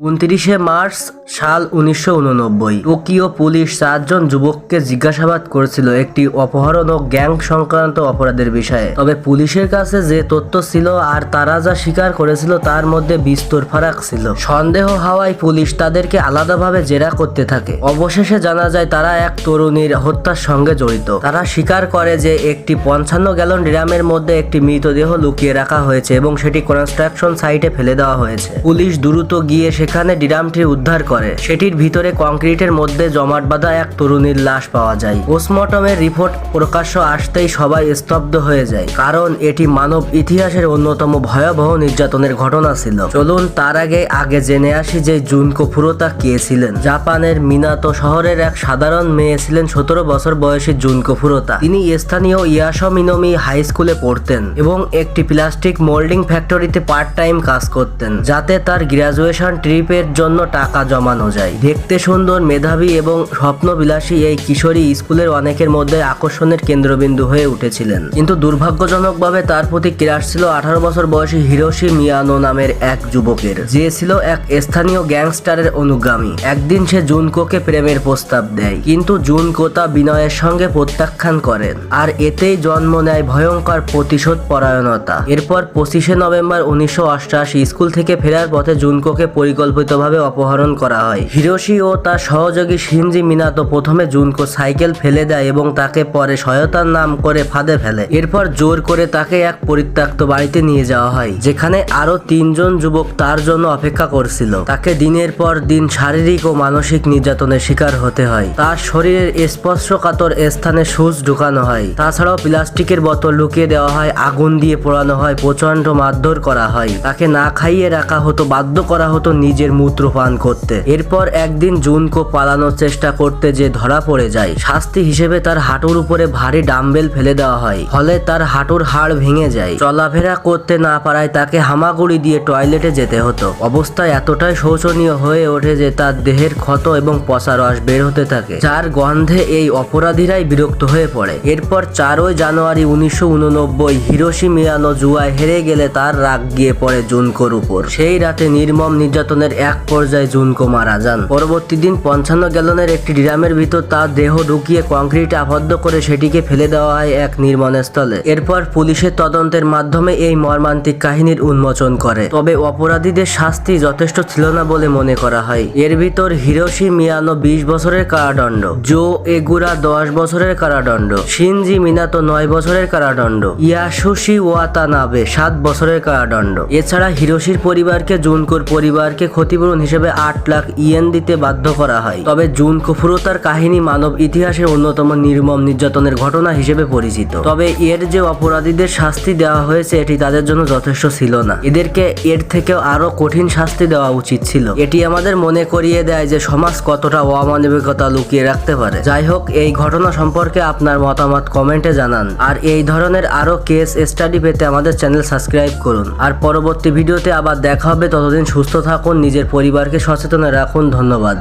উনত্রিশে মার্চ সাল উনিশশো টোকিও পুলিশ চারজন যুবককে জিজ্ঞাসাবাদ করেছিল একটি অপহরণ ও গ্যাং সংক্রান্ত অপরাধের বিষয়ে। তবে পুলিশের কাছে যে তথ্য ছিল আর তারা যা স্বীকার করেছিল তার মধ্যে বিস্তর ফারাক ছিল। সন্দেহ হওয়ায় পুলিশ তাদেরকে আলাদাভাবে জেরা করতে থাকে। অবশেষে জানা যায় তারা এক তরুণীর হত্যার সঙ্গে জড়িত। তারা স্বীকার করে যে একটি পঞ্চান্ন গ্যালন ড্রামের মধ্যে একটি মৃতদেহ লুকিয়ে রাখা হয়েছে এবং সেটি কনস্ট্রাকশন সাইটে ফেলে দেওয়া হয়েছে। পুলিশ দ্রুত গিয়ে সেখানে ড্রামটি উদ্ধার করে, সেটির ভিতরে কংক্রিটের মধ্যে জমাট বাঁধা এক তরুণীর লাশ পাওয়া যায়। পোস্টমর্টমের রিপোর্ট প্রকাশ্য আসতেই সবাই স্তব্ধ হয়ে যায়, কারণ এটি মানব ইতিহাসের অন্যতম ভয়াবহ নির্যাতনের ঘটনা ছিল। চলুন তার আগে আগে জেনে আসি যে জুনকো ফুরোতা কে ছিলেন। জাপানের মিনাতো শহরের এক সাধারণ মেয়ে ছিলেন সতেরো বছর বয়সী জুনকো ফুরোতা তিনি স্থানীয় ইয়াসমিনমি হাই স্কুলে পড়তেন এবং একটি প্লাস্টিক মোল্ডিং ফ্যাক্টরিতে পার্ট টাইম কাজ করতেন, যাতে তার গ্রাজুয়েশন ট্রিপের জন্য টাকা জমানো যায়। দেখতে সুন্দর, মেধাবী এবং স্বপ্নবিলাসী এই কিশোরী স্কুলের অনেকের মধ্যে আকর্ষণের কেন্দ্রবিন্দু হয়ে উঠেছিলেন। কিন্তু দুর্ভাগ্যজনকভাবে তার প্রতি ক্রাশ ছিল আঠারো বছর বয়সী হিরোশি মিয়ানো নামের এক যুবকের। যে ছিল এক স্থানীয় গ্যাংস্টারের অনুগামী। একদিন সে জুনকোকে প্রেমের প্রস্তাব দেয়, কিন্তু জুনকো তা বিনয়ের সঙ্গে প্রত্যাখ্যান করেন আর এতেই জন্ম নেয় ভয়ঙ্কর প্রতিশোধ পরায়ণতা। এরপর পঁচিশে নভেম্বর উনিশশো অষ্টআশি স্কুল থেকে ফেরার পথে জুনকোকে পরিকল্পিতভাবে অপহরণ করা হয়। হিরোশি ও তার সহযোগী শিনজি মিনাতো প্রথমে জুনকো সাইকেল ফেলে দেয় এবং তাকে পরে সহায়তার নাম করে ফাঁদে ফেলে। এরপর জোর করে তাকে এক পরিত্যক্ত বাড়িতে নিয়ে যাওয়া হয়, যেখানে আরও তিনজন যুবক তার জন্য অপেক্ষা করছিল। তাকে দিনের পর দিন শারীরিক ও মানসিক নির্যাতনের শিকার হতে হয়। তার শরীরের স্পর্শকাতর স্থানে সুচ ঢুকানো হয়। তাছাড়াও প্লাস্টিকের বোতল লুকিয়ে দেওয়া হয়, আগুন দিয়ে পোড়ানো হয় প্রচণ্ড মারধর করা হয়। তাকে না খাইয়ে রাখা হতো, বাধ্য করা হতো নিজের মূত্র পান করতে। এরপর একদিন জুনকো পালানোর চেষ্টা করতে যে ধরা পড়ে যায়, শাস্তি হিসেবে তার হাঁটুর উপরে ভারী ডাম্বেল ফেলে দেওয়া হয়। ফলে তার হাঁটুর হাড় ভেঙে যায়। চলাফেরা করতে না পারায় তাকে হামাগুড়ি দিয়ে টয়লেটে যেতে হতো। অবস্থা এতটাই শোচনীয় হয়ে ওঠে যে তার দেহের ক্ষত এবং পচা রস বের হতে থাকে, যার গন্ধে এই অপরাধীরাই বিরক্ত হয়ে পড়ে। এরপর চারই জানুয়ারি উনিশশো উননব্বই হিরোশি মিয়ানো জুয়ায় হেরে গেলে তার রাগ গিয়ে পড়ে জুনকোর উপর। সেই রাতে নির্মম নির্যাতনের এক পর্যায়ে জুনকো মারা যান। পরবর্তী দিন পঞ্চান্ন গ্যালনের একটি ড্রামের ভিতর তার দেহ ঢুকিয়ে কংক্রিটে আবদ্ধ করে সেটিকে ফেলে দেওয়া হয় এক নির্মাণ স্থলে এরপর পুলিশের তদন্তের মাধ্যমে এই মর্মান্তিক কাহিনীর উন্মোচন করে। তবে অপরাধীদের শাস্তি যথেষ্ট ছিল না বলে মনে করা হয়। এর ভিতর হিরোশি মিয়ানো বিশ বছরের কারাদণ্ড, জো এগুরা দশ বছরের কারাদণ্ড, শিনজি মিনাতো নয় বছরের কারাদণ্ড, ইয়াসুশি ওয়াতানাবে সাত বছরের কারাদণ্ড। এছাড়া হিরোশির পরিবারকে, জুনকোর পরিবারকে ক্ষতিপূরণ হিসেবে আট লাখ ইয়েন দিতে বাধ্য করা হয়। তবে জুনকো ফুরোতার কাহিনী মানব ইতিহাসের অন্যতম নির্মম নির্যাতনের ঘটনা হিসেবে পরিচিত। তবে এর যে অপরাধীদের শাস্তি দেওয়া হয়েছে, এটি তাদের জন্য যথেষ্ট ছিল না। এদেরকে এর থেকেও আরও কঠিন শাস্তি দেওয়া উচিত ছিল। এটি আমাদের মনে করিয়ে দেয় যে সমাজ কতটা অমানবিকতা লুকিয়ে রাখতে পারে। যাই হোক, এই ঘটনা সম্পর্কে আপনার মতামত কমেন্টে জানান। আর এই ধরনের আরও কেস স্টাডি পেতে আমাদের চ্যানেল সাবস্ক্রাইব করুন। আর পরবর্তী ভিডিওতে আবার দেখা হবে। ততদিন সুস্থ থাকুন নিজের পরিবারকে সচেতন রাখুন ধন্যবাদ।